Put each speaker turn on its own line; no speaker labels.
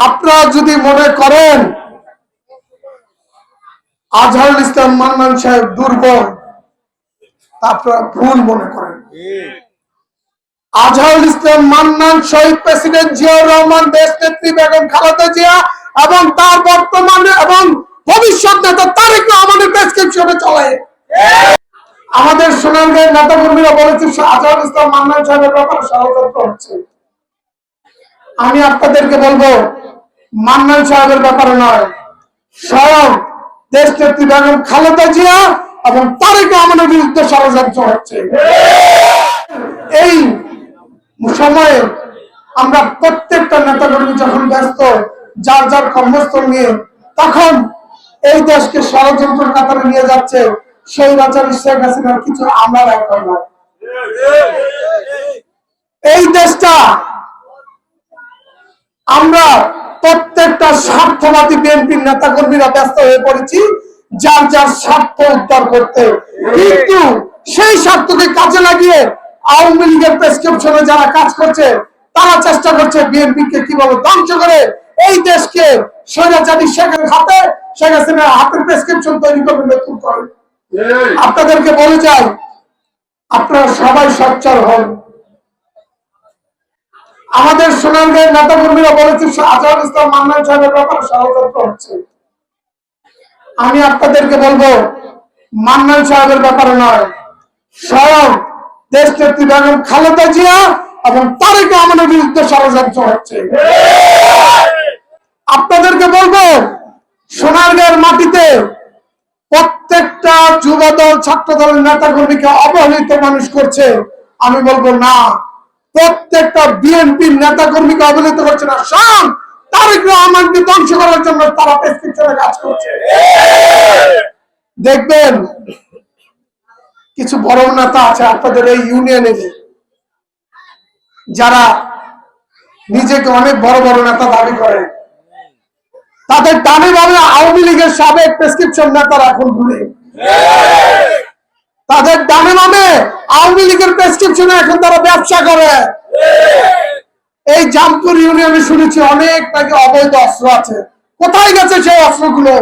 আপনারা যদি মনে করেন আজহারুল ইসলাম মান্নান সাহেব দুর্বল আপনারা ভুল মনে করেন। আজহারুল ইসলাম মান্নান শহীদ প্রেসিডেন্ট জিয়াউর রহমান, দেশ নেত্রী বেগম খালেদা জিয়া এবং তার বর্তমানে এবং ভবিষ্যৎ নেতা তারেক রহমানের প্রেসক্রিপশনে চলে আমাদের সোনারগাঁয়ের নেতা কর্মীরা বলেছে আজহারুল ইসলাম মান্নান সাহেবের ব্যাপারে ষড়যন্ত্র হচ্ছে। আমি আপনাদেরকে বলব মান্নান সাহেবের ব্যাপারে নয়। স্বয়ং দেশ নেত্রী বেগম খালেদা জিয়া এবং তারেক রহমানের বিরুদ্ধে ষড়যন্ত্র হচ্ছে। এই সময়ে আমরা প্রত্যেকটা নেতাকর্মী যখন ব্যস্ত, যার যার কর্মস্থল নিয়ে, তখন এই দেশকে ষড়যন্ত্র কাতারে নিয়ে যাচ্ছে সেই রাজার শেখ হাসিনার কিছু আমরা নয় এই দেশটা আমরা প্রত্যেকটা স্বার্থবাদী বিএনপির নেতা কর্মীরা ব্যস্ত হয়ে পড়েছি যার যার স্বার্থ উদ্ধার করতে। কিন্তু সেই স্বার্থকে কাজে লাগিয়ে আওয়ামী লীগের প্রেসক্রিপশনে যারা কাজ করছে তারা চেষ্টা করছে বিএনপি কে কীভাবে ধ্বংস করে এই দেশকে স্বৈরাচারী শেখের হাতে শেখ হাসিনার হাতের প্রেসক্রিপশন তৈরি করবে নতুন করে। আপনাদেরকে বলে যাই আপনারা সবাই সচ্চার হন। আমাদের সোনারগাঁয়ের নেতা কর্মীরা বলেছে আজহার ইসলাম মান্নান সাহেবের ব্যাপারে ষড়যন্ত্র হচ্ছে। আমি আপনাদেরকে বলব, মান্নান সাহেবের ব্যাপারে নয়। স্বয়ং দেশ নেত্রী বেগম খালেদা জিয়া এবং তারেক রহমানের বিরুদ্ধে ষড়যন্ত্র হচ্ছে। আপনাদেরকে বলব, সোনারগাঁয়ের মাটিতে প্রত্যেকটা যুব দল ছাত্র দলের নেতা কর্মীকে অবহেলিত মানুষ করছে। আমি বলব না। প্রত্যেকটা বিএনপির নেতা কর্মীকে অবহেলিত করছে না। সব তারেক রহমানকে ধ্বংস করার জন্য তারা প্রেসক্রিপশনে কাজ করছে। দেখবেন, কিছু বড় নেতা আছে আপনাদের এই ইউনিয়নে যারা নিজেকে অনেক বড় বড় নেতা দাবি করে। তাদের ডানে ভাবে আওয়ামী লীগের সাবেক প্রেসক্রিপশন নেতারা এখন ঘুরে তাদের ডানে নামে আওয়ামী লীগের প্রেসক্রিপশনে এখন তারা ব্যবসা করে। এই জামপুর ইউনিয়নে শুনেছি অনেক নাকি অবৈধ অস্ত্র আছে। কোথায় গেছে সেই অস্ত্রগুলো?